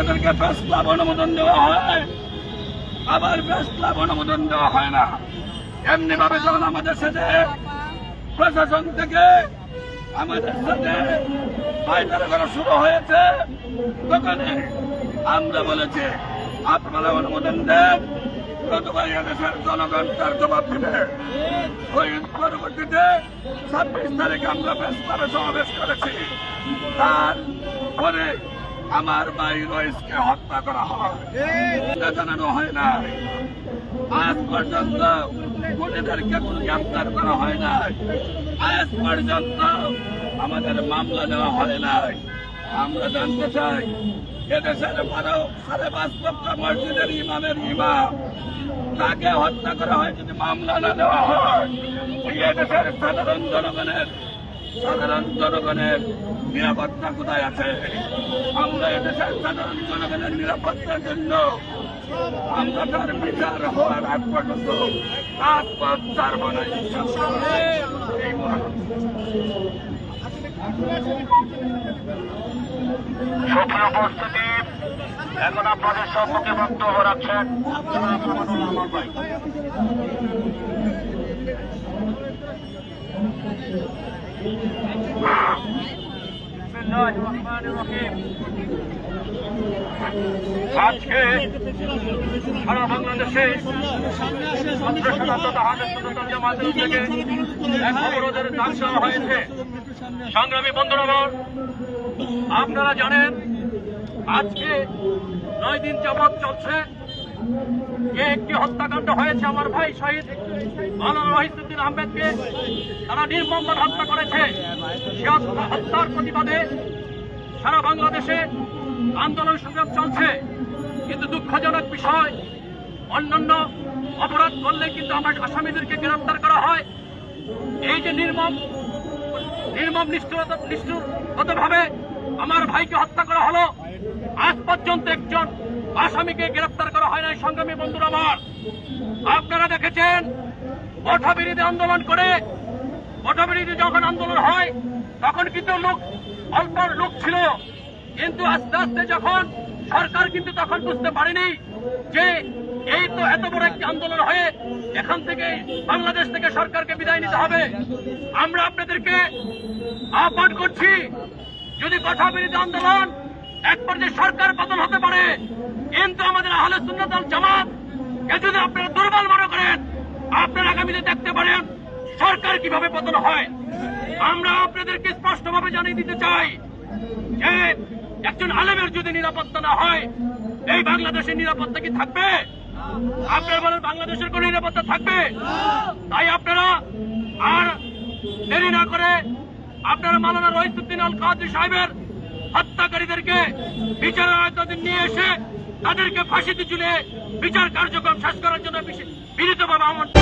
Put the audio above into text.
আমাদেরকে press club অনুমোদন দেওয়া হয়। আবার প্রেস ক্লাব অনুমোদন দেওয়া হয় না। এমনি ভাবে যখন আমাদের সাথে প্রশাসন থেকে আমাদের সাথে পায়তারা করা শুরু হয়েছে তখন আমরা বলেছি, আপনারা অনুমোদন দেন। এদেশের জনগণ তার জবাব দেবে। ওই পরবর্তীতে ছাব্বিশ তারিখ আমরা সমাবেশ করেছি। তারপরে আমার ভাই রয়েসকে হত্যা করা হয়। জানানো হয় না আজ পর্যন্ত খুনিদেরকে কোনো গ্রেপ্তার করা হয় নাই। আজ পর্যন্ত আমাদের মামলা দেওয়া হয় নাই। আমরা জানতে চাই, এদেশের বারো সাড়ে পাঁচ লক্ষ মসজিদের ইমামের ইমাম, তাকে হত্যা করা হয় যদি মামলা না দেওয়া হয় এদেশের সাধারণ জনগণের সাধারণ জনগণের নিরাপত্তা কোথায় আছে? আমরা এদেশের সাধারণ জনগণের নিরাপত্তার জন্য আমরা তার বিচার হওয়ার আগ পর্যন্ত রাজপথ ছাড়ব না এখন আপনাদের সম্মুখে বক্তব্য রাখছেন আজকে সারা বাংলাদেশে সংগ্রামী বন্ধুরা আপনারা জানেন আজকে নয় দিন যাবৎ চলছে যে একটি হত্যাকাণ্ড হয়েছে আমার ভাই শহীদ মাওলানা রহিসুদ্দিন আহমেদকে, তারা নির্মমভাবে হত্যা করেছে। সে হত্যার প্রতিবাদে সারা বাংলাদেশে আন্দোলন সংগ্রাম চলছে। কিন্তু দুঃখজনক বিষয়, অন্যান্য অপরাধ করলে কিন্তু আমার আসামিদেরকে গ্রেফতার করা হয়। এই যে নির্মম নির্মম নিষ্ঠুরতা আমার ভাইকে হত্যা করা হলো, আজ পর্যন্ত একজন আসামিকে গ্রেফতার করা হয় নাই, সংগ্রামী বন্ধুরা আমার। আপনারা দেখেছেন কঠা বিরোধী আন্দোলন করে কঠা বিরোধী যখন আন্দোলন হয়, তখন কিন্তু লোক অল্প লোক ছিল। কিন্তু আস্তে আস্তে যখন সরকার কিন্তু তখন বুঝতে পারেনি যে এই তো এত বড় একটি আন্দোলন হয়ে এখান থেকে বাংলাদেশ থেকে সরকারকে বিদায় নিতে হবে। আমরা আপনাদেরকে আহ্বান করছি, যদি কথা বিরোধী আন্দোলন এক পর্যায়ে সরকার পতন হতে পারে। কিন্তু আমাদের আহলে সুন্নতাল জামাত কে যদি আপনারা দুর্বল মনে করেন। আপনারা আগামীতে দেখতে পারেন সরকার কীভাবে পতন হয়। আমরা আপনাদেরকে স্পষ্টভাবে জানিয়ে দিতে চাই যে, একজন আলেমের যদি নিরাপত্তা না হয়, এই বাংলাদেশের নিরাপত্তা কি থাকবে? আপনারা বলেন বাংলাদেশের কোন নিরাপত্তা থাকবে? তাই আপনারা আর দেরি না করে আপনারা মালানা রহিসুদ্দিন আল কাদি সাহেবের হত্যাকারীদেরকে বিচার আয়তাদের নিয়ে এসে তাদেরকে ফাঁসিতে ঝুলে বিচার কার্যক্রম শেষ করার জন্য বিনীতভাবে আমন্ত্রণ